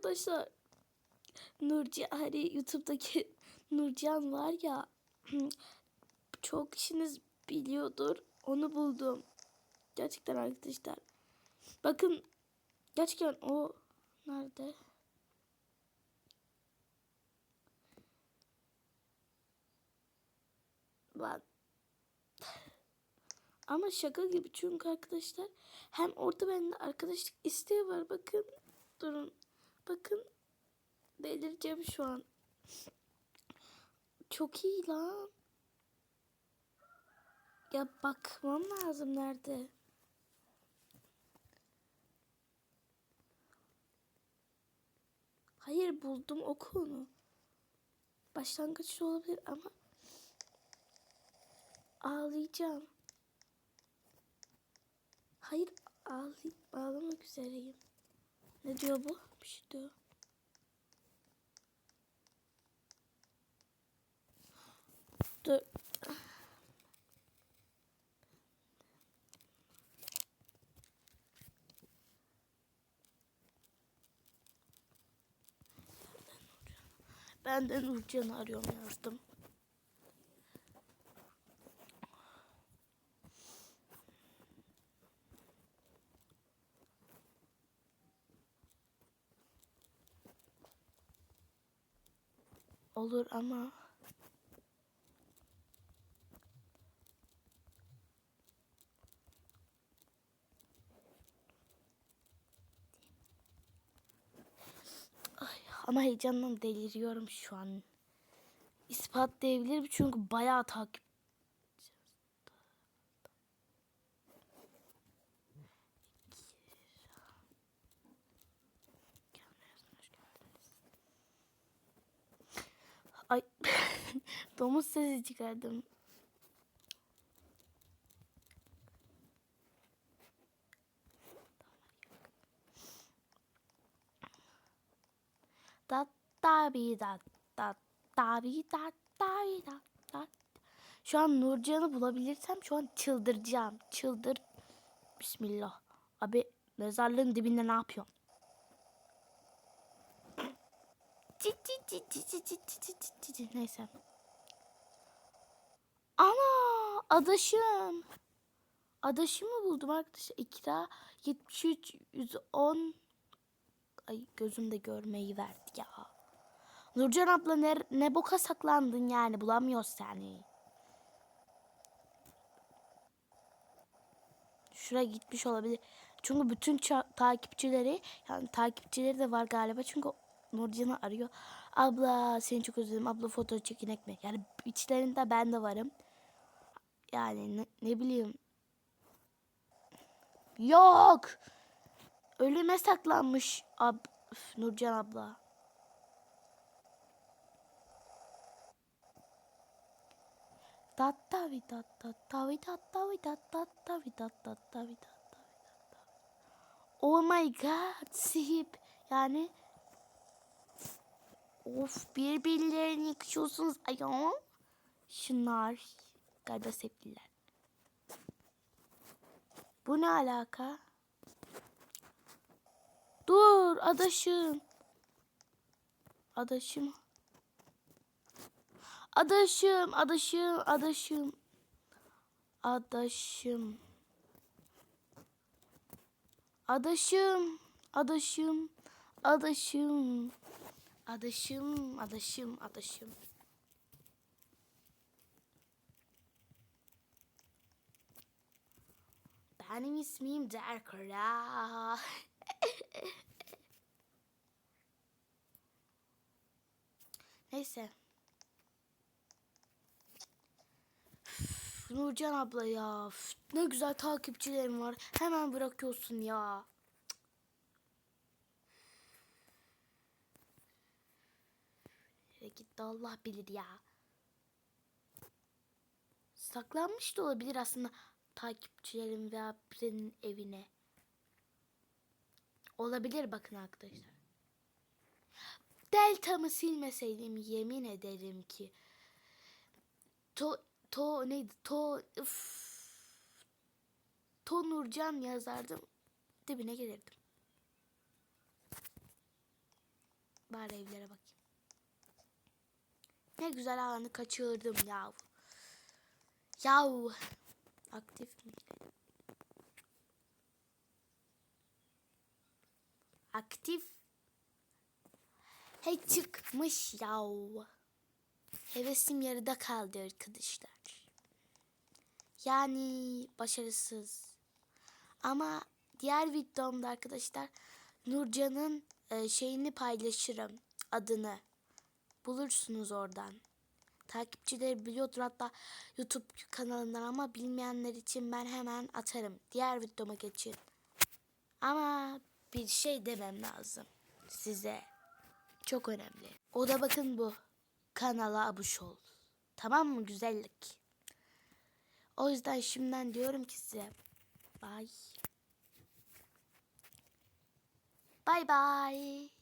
arkadaşlar. Nurcan hani YouTube'daki Nurcan var ya çok kişiniz biliyordur. Onu buldum. Gerçekten arkadaşlar. Bakın gerçekten o nerede? Lan. Ama şaka gibi çünkü arkadaşlar hem orada bende arkadaşlık isteği var. Bakın durun. Bakın delireceğim şu an. Çok iyi lan. Ya bakmam lazım nerede. Hayır buldum oku onu. Olabilir ama ağlayacağım. Hayır ağlay ağlamak üzereyim. Ne diyor bu? Bir şey diyor. Dur. Ben de Nurcan'ı arıyorum yazdım. Olur ama Ay, ama heyecandan deliriyorum şu an. İspatlayabilirim çünkü bayağı takip. Ay domuz sesi çıkardım. Da da bi da da da bi da da bi da da. Şu an Nurcan'ı bulabilirsem şu an çıldıracağım. Çıldır. Bismillah. Abi mezarlığın dibinde ne yapıyorsun? Neyse. Ana adaşım. Adaşımı buldum arkadaşlar. İkra 73 110 Ay gözüm de görmeyi verdi ya. Nurcan abla ne, ne boka saklandın yani bulamıyoruz seni. Şuraya gitmiş olabilir. Çünkü bütün takipçileri yani takipçileri de var galiba. Çünkü Nurcan'ı arıyor. Abla seni çok özledim. Abla foto çekinek mi? Yani içlerinde ben de varım. Yani ne, ne bileyim. Yok. Ölüme saklanmış ab Üf, Nurcan abla. Tattavi tattavi tattavi tattavi tattavi Oh my god sihip yani of birbirlerini yakışıyorsunuz ayol. Şunlar galiba sevgililer. Bu ne alaka? Dur adaşım. Adaşım. Adaşım, adaşım, adaşım. Adaşım. Adaşım, adaşım, adaşım. Adaşım, adaşım, adaşım. Benim ismim Derkara. Neyse. Nurcan abla ya. ne güzel takipçilerim var. Hemen bırakıyorsun ya. Nereye gitti Allah bilir ya. Saklanmış da olabilir aslında takipçilerim veya birinin evine. Olabilir bakın arkadaşlar. Delta'mı silmeseydim yemin ederim ki. To, to neydi? To, üf, to Nurcan yazardım. Dibine gelirdim. Bari evlere bakayım. Ne güzel anı kaçırdım yav. Yav. Aktif mi? Aktif. Hey çıkmış yav. Hevesim yarıda kaldı arkadaşlar. Yani başarısız. Ama diğer videomda arkadaşlar Nurcan'ın e, şeyini paylaşırım. Adını. Bulursunuz oradan. Takipçileri biliyordur hatta YouTube kanalından ama bilmeyenler için ben hemen atarım. Diğer videoma geçin. Ama bir şey demem lazım size. Çok önemli. O da bakın bu. Kanala abone ol. Tamam mı güzellik? O yüzden şimdiden diyorum ki size. Bye. Bye bye.